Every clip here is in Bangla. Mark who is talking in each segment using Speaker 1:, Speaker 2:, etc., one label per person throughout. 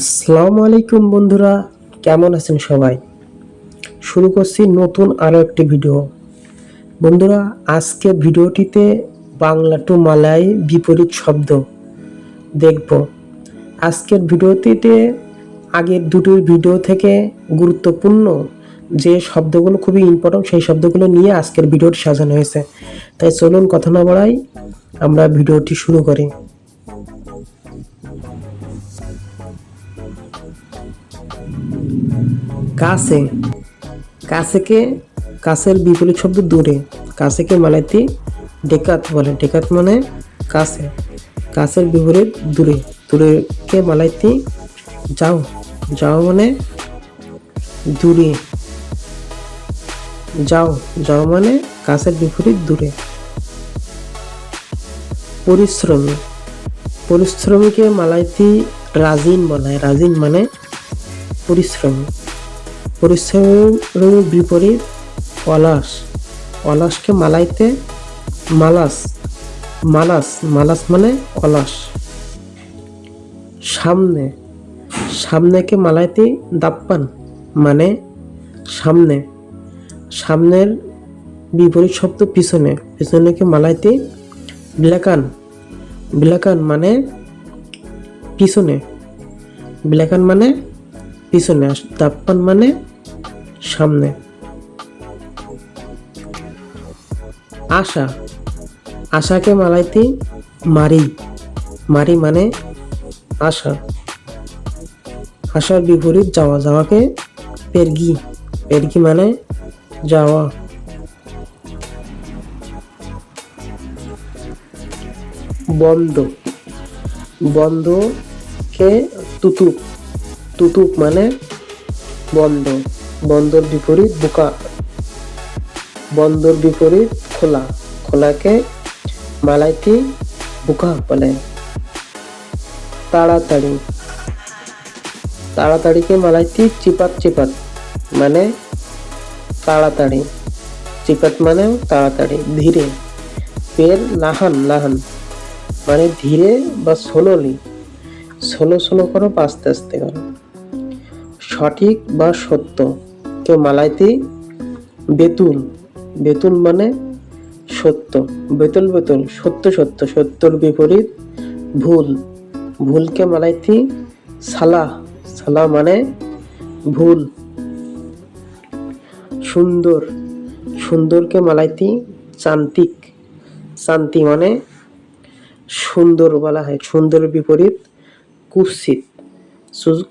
Speaker 1: আসসালামু আলাইকুম বন্ধুরা, কেমন আছেন সবাই? শুরু করছি নতুন আরও একটি ভিডিও। বন্ধুরা, আজকে ভিডিওটিতে বাংলা টু মালাই বিপরীত শব্দ দেখব। আজকের ভিডিওটিতে আগের দুটো ভিডিও থেকে গুরুত্বপূর্ণ যে শব্দগুলো খুবই ইম্পর্টেন্ট সেই শব্দগুলো নিয়ে আজকের ভিডিওটি সাজানো হয়েছে। তাই চলুন কথা না বাড়াই আমরা ভিডিওটি শুরু করি। কাছে, কাছেকে, কাছের বিপরীত শব্দ দূরে, কাছেকে মালাইতি ডেকাত বলে। ডেকাত মানে কাছে, কাছের বিপরীত দূরে, দূরেকে মালাইতি যাও। যাও মানে দূরে। যাও যাও মানে কাছের বিপরীত দূরে। পরিশ্রমী, পরিশ্রমীকে মালাইতি রাজিন বলায় রাজিন মানে পরিশ্রমী। পরিশ্রমের বিপরীত অলস অলসকে মালাইতে মালাস। মালাস মালাস মানে অলস সামনে। সামনেকে মালাইতে দাপ্পান মানে সামনে। সামনের বিপরীত শব্দ পিছনে। পিছনেকে মালাইতে বিলাকান বিলাকান মানে পিছনে। বিলাকান মানে পিছনে। দাপ্পান মানে সামনে। আশা। আশাকে মালাইতে মারি। মারি মানে আশা। আশার বিপরীত যাওয়া। যাওয়াকে পেরগি। পেরগি মানে যাওয়া। বন্ধ। বন্ধকে তুতুক। তুতুক মানে বন্ধ। বন্ধর বিপরীত বোকা। বন্দর বিপরীত খোলা। খোলাকে মালাইতি বোকা বলে। তাড়াতাড়ি। তাড়াতাড়িকে মালাইতি চিপাত চিপাত মানে তাড়াতাড়ি। চিপাত মানে তাড়াতাড়ি, ধীরে। পের লাহান লাহান মানে ধীরে বা সোলোলি। সোলো সোলো করো, আস্তে আস্তে করো। সঠিক বা সত্য। কেউ মালাইতি বেতুল। বেতুল মানে সত্য। বেতুল বেতুল, সত্য সত্য। সত্যর বিপরীত ভুল। ভুলকে মালাইতি সালা সালা মানে ভুল। সুন্দর। সুন্দরকে মালাইতি চান্তিক। শান্তি মানে সুন্দর বলা হয়। সুন্দরের বিপরীত কুৎসিত।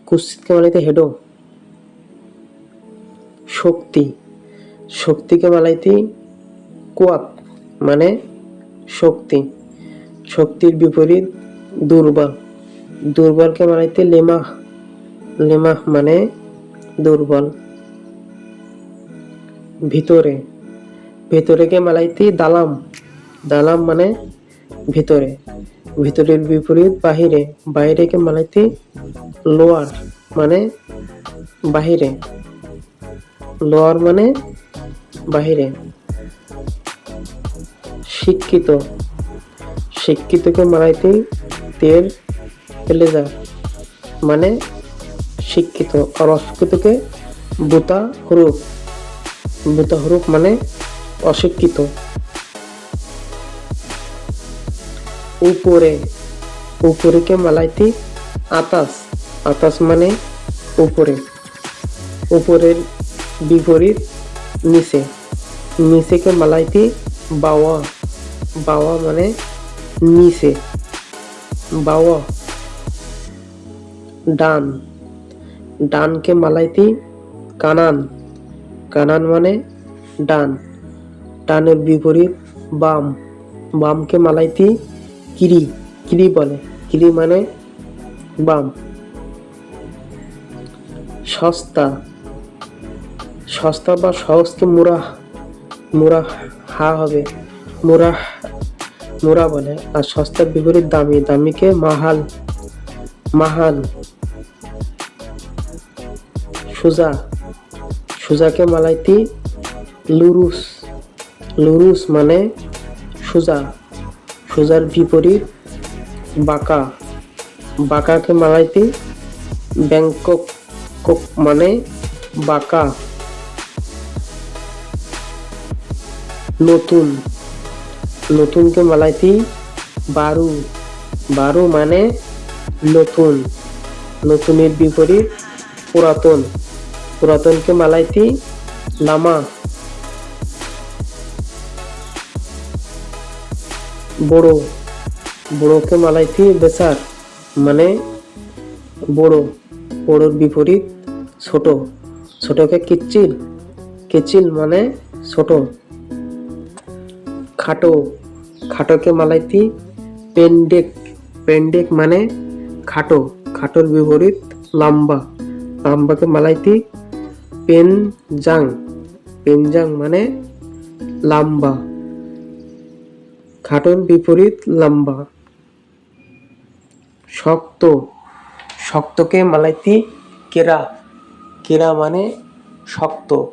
Speaker 1: কুৎসিতকে মালাইতে হেডো। শক্তি। শক্তিকে মালাইতে কোয়াত মানে শক্তি। শক্তির বিপরীত দুর্বল। দুর্বলকে মালাইতে লেমাহ লেমাহ মানে দুর্বল। ভিতরে। ভিতরেকে মালাইতে দালাম। দালাম মানে ভিতরে। ভিতরের বিপরীত বাহিরে। বাইরেকে মালাইতে লোয়ার মানে বাহিরে। লোয়ার মানে বাহিরে। শিক্ষিত। শিক্ষিতকে মারাইতে তের প্লেজার মানে শিক্ষিত। আর অশিক্ষিতকে বুতা হরুপ। বুতা হরুপ মানে অশিক্ষিত। উপরে। উপরেকে মালাইতে আতাস আতাস মানে উপরে। উপরের বিপরীত নিচে। নিচেকে মালাইতে বাওয়া। বাওয়া মানে নিচে। বাওয়া। ডান। ডানকে মালাইতে কানান। কানান মানে ডান। ডানের বিপরীত বাম। বামকে মালাইতে কিরি। কিরি বলে। কিরি মানে বাম। সস্তা। সস্তা বা সহজকে মুরা মুরা হা হবে। মুরা মুরা বলে, আর সস্তার বিপরীত দামি দামিকে মাহাল মাহাল। সুজা সুজাকে মালাইতি? লুরুস লুরুস মানে সুজা। সুজার বিপরীত বাঁকা। বাঁকাকে মালাইতি? ব্যাংকক মানে বাঁকা। নতুন। নতুনকে মালাইতি বারু। বারু মানে নতুন। নতুনের বিপরীত পুরাতন। পুরাতনকে মালাইতি লামা বড়। বড়োকে মালাইতি বেসার মানে বড়। বড়োর বিপরীত ছোট। ছোটকে কিচ্চিল কিচিল মানে ছোট। খাটো, খাটোকে মালাইতি, পেন্ডেক পেন্ডেক মানে খাটো, খাটোর বিপরীত লম্বা। লম্বাকে মালাইতি, পেনজাং। পেনজাং মানে লম্বা। খাটোর বিপরীত লম্বা। শক্ত, শক্তকে মালাইতি কেরা। কেরা মানে শক্ত,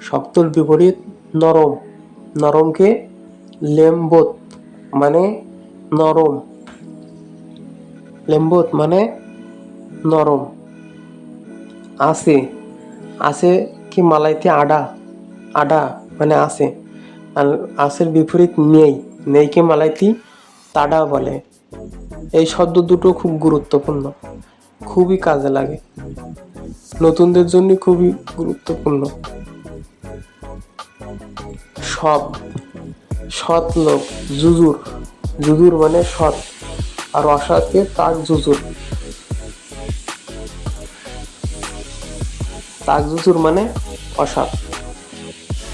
Speaker 1: শক্তর বিপরীত নরম। নরমকে লেম্বত মানে নরম। লেম্বত মানে নরম। আছে। আছে কি মালাইতে আডা আডা মানে আছে। আর আছের বিপরীত নেই। নেইকে মালাইতি তাডা বলে। এই শব্দ দুটো খুব গুরুত্বপূর্ণ। খুবই কাজে লাগে। নতুনদের জন্য খুবই গুরুত্বপূর্ণ। সব। সৎ লোক জুজুর জুজুর মানে সৎ। আর অসৎকে তাক জুজুর তাক জুজুর মানে অসৎ।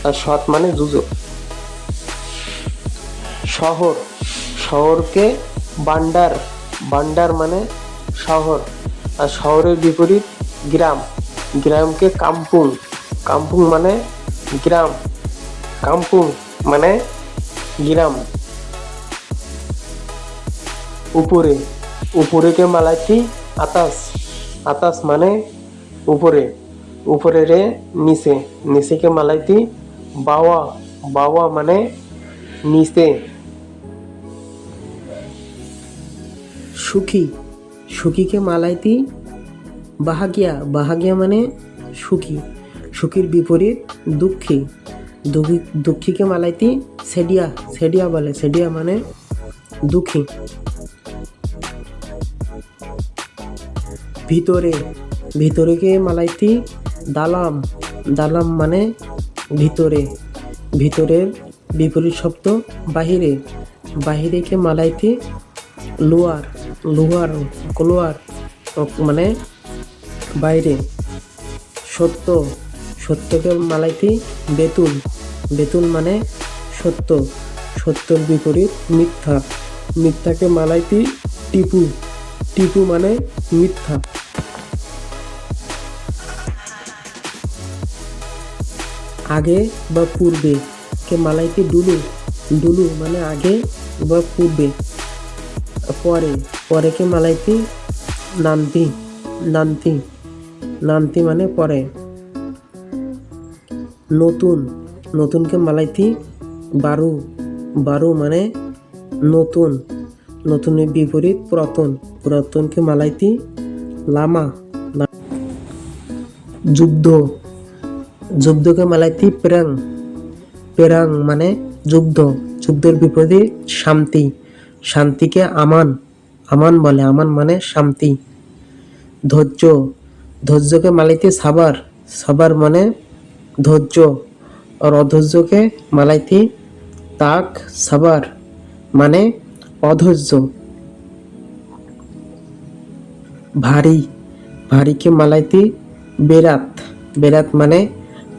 Speaker 1: আর সৎ মানে জুজুর শহর। শহরকে বান্ডার। বান্ডার মানে শহর। আর শহরের বিপরীত গ্রাম। গ্রামকে কাম্পুং। কাম্পুং মানে গ্রাম। কাম্পুং মানে গ্রাম। উপরে, উপরেকে মালাইতি আতাস। আতাস মানে উপরে। উপরে রে নিচে। নিচেকে মালাইতি, বাওয়া। বাওয়া মানে নিচে। সুখী। সুখীকে মালাইতি, বাহাগিয়া। বাহাগিয়া মানে সুখী। সুখীর বিপরীত দুঃখী। দুঃখীকে মালাইতি সেডিয়া সেডিয়া বলে, সেডিয়া মানে দুঃখী। ভিতরে, ভিতরেকে মালাইতি দালাম দালাম মানে ভিতরে। ভিতরের বিপরীত শব্দ বাহিরে। বাহিরেকে মালাইতি লোয়ার লোহার কলোয়ার মানে বাইরে। সত্য সত্যকে মালাইতি বেতুল। বেতুল মানে সত্য। সত্যর বিপরীত মিথ্যা। মিথ্যাকে মালাইতি টিপু। টিপু মানে মিথ্যা। আগে বা পূর্বে কে মালাইতি ডুলু। ডুলু মানে আগে বা পূর্বে। পরে। পরেকে মালাইতি নান্তি। নান্তি। নান্তি মানে পরে। নতুন, নতুনকে মালাইতি বারু বারু মানে নতুন, নতুনের বিপরীত পুরাতন, পুরাতনকে মালাইতি লামা যুদ্ধ, যুদ্ধকে মালাইতি পেরাং পেরাং মানে যুদ্ধ, যুদ্ধের বিপরীত শান্তি, শান্তিকে আমান আমান বলে, আমান মানে শান্তি। ধৈর্য, ধৈর্যকে মালাইতে সাবার সাবার মানে ধৈর্য আর অধৈর্যকে মালাইতি তাক সাবার মানে অধৈর্য। ভারী, ভারীকে মালাইতে বেরাত। বেরাত মানে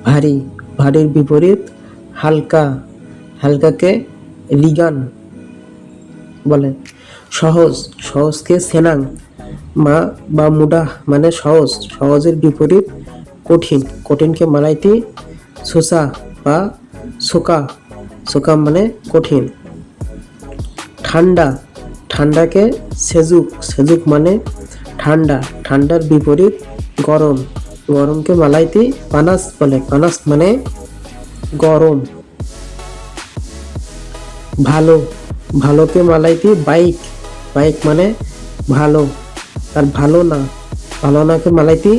Speaker 1: ভারী, ভারীর বিপরীত হালকা, হালকাকে লিগান বলে। সহজ, সহজকে সেনাং, মা বা মুডা মানে সহজ, সহজের বিপরীত কঠিন, কঠিনকে মালাইতে সোসা বা সোকা সোকা মানে কঠিন। ঠান্ডা, ঠান্ডাকে সেজুক সেজুক মানে ঠান্ডা, ঠান্ডার বিপরীত গরম। গরমকে মালাইতে পানাস বলে, পানাস মানে গরম। ভালো, ভালোকে মালাইতে বাইক বাইক মানে ভালো। আর ভালো না, ভালো নাকে মালাইতি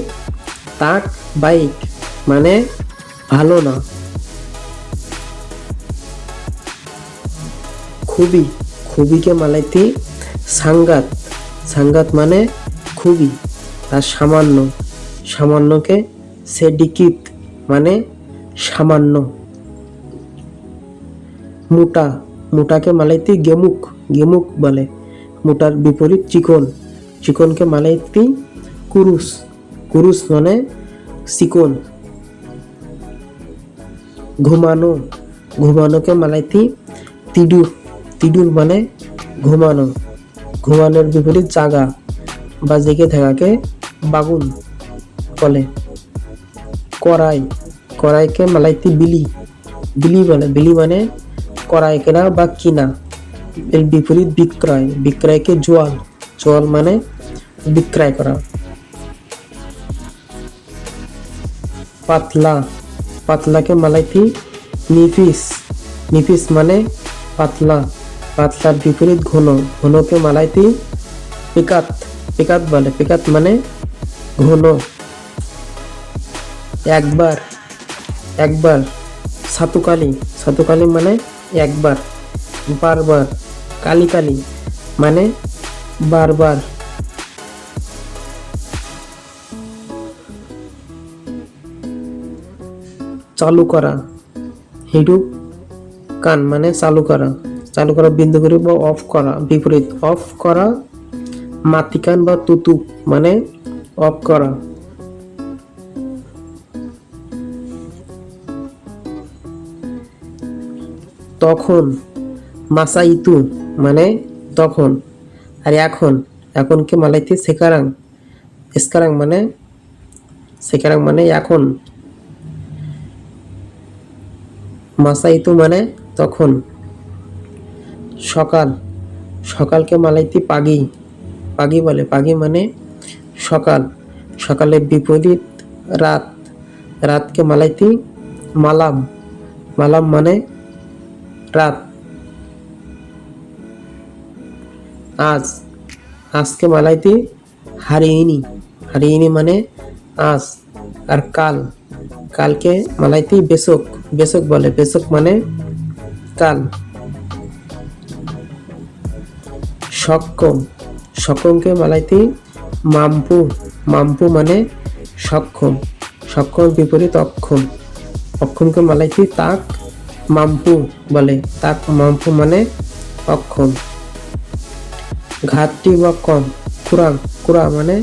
Speaker 1: তাক বাইক মানে ভালো না। খুবই খুবিকে মালাইতি সাঙ্গাত। সাঙ্গাত মানে খুবই আর সামান্য। সামান্যকে সেডিকিত মানে সামান্য। মোটা, মোটাকে মালাইতি গেমুক গেমুক বলে। মোটার বিপরীত চিকন। চিকনকে মালাইতি কুরুস। কুরুস মানে চিকন ঘুমানো, ঘুমানোকে মালাইতি তিডুর তিডুর মানে ঘুমানো। ঘুমানোর বিপরীত জাগা বা জেগে থাকাকে বাগুন বলে। কড়াই, কড়াইকে মালাইতি বিলি। বিলি বলে বিলি মানে কড়াই কেনা বা কিনা। এর বিপরীত বিক্রয়, বিক্রয়কে জোয়াল। জোয়াল মানে বিক্রয় করা। পাতলা, পাতলাকে মালাইতি নিফিস নিফিস মানে পাতলা। পাতলার বিপরীত ঘন। ঘনকে মালাইতি পিকাত। পিকাত বলে। পিকাত মানে ঘন। একবার। একবার। সাতুকালি। সাতুকালি মানে একবার। বারবার। কালি কালি মানে বারবার। চালু করা। হিডু কান মানে চালু করা। চালু করা বিন্দু করে বা অফ করা। বিপরীত, অফ করা মাতিকান বা তুতু মানে অফ করা। তখন মাসাইতু মানে তখন। আর এখন, এখনকে মালাইতে সেকারাং। এসকারাং মানে সেকারাং মানে এখন। মাসাইতু মানে তখন। সকাল। সকালকে মালাইতি পাগি। পাগি বলে, পাগি মানে সকাল। সকালের বিপরীত রাত। রাতকে মালাইতি মালাম। মালাম মানে রাত। আজ। আজকে মালাইতি হারিয়েনি। হারিয়েনি মানে আজ। আর কাল। কালকে মালাইতি বেসক বেসক বলে, বেসক মানে কাল। সক্ষম সক্ষমকে মালাইতি মাম্পু মাম্পু মানে সক্ষম সক্ষম বিপরীত অক্ষম। অক্ষমকে মালাইতি তাক মাম্পু বলে, তাক মাম্পু মানে অক্ষম। ঘাটতি বা কম কুরাং কুরা মানে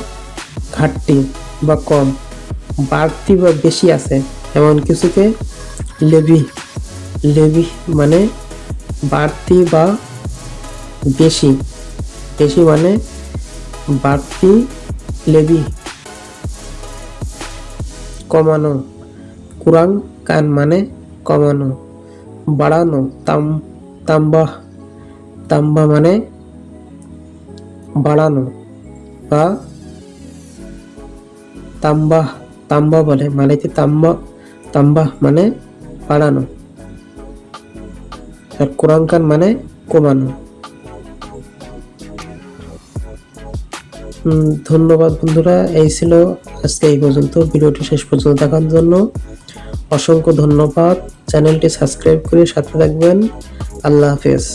Speaker 1: ঘাটতি বা কম। বাড়তি বা বেশি আছে। এমন কিছুকে লেবি লেবি মানে বাড়তি বা বেশি। বেশি মানে বাড়তি লেবি। কমানো। কুরাং কান মানে কমানো। বাড়ানো। তাম, তাম্বা তাম্বা মানে বাড়ানো বা তাম্বা। তাম্বা বলে, মালাইতে তাম্বা তাম্বা মানে বাড়ানো। আর কোরআনকান মানে কমানো। ধন্যবাদ বন্ধুরা, এই ছিল আজকে এই পর্যন্ত। ভিডিওটি শেষ পর্যন্ত দেখার জন্য অসংখ্য ধন্যবাদ। চ্যানেলটি সাবস্ক্রাইব করে সাথে থাকবেন। আল্লাহ হাফেজ।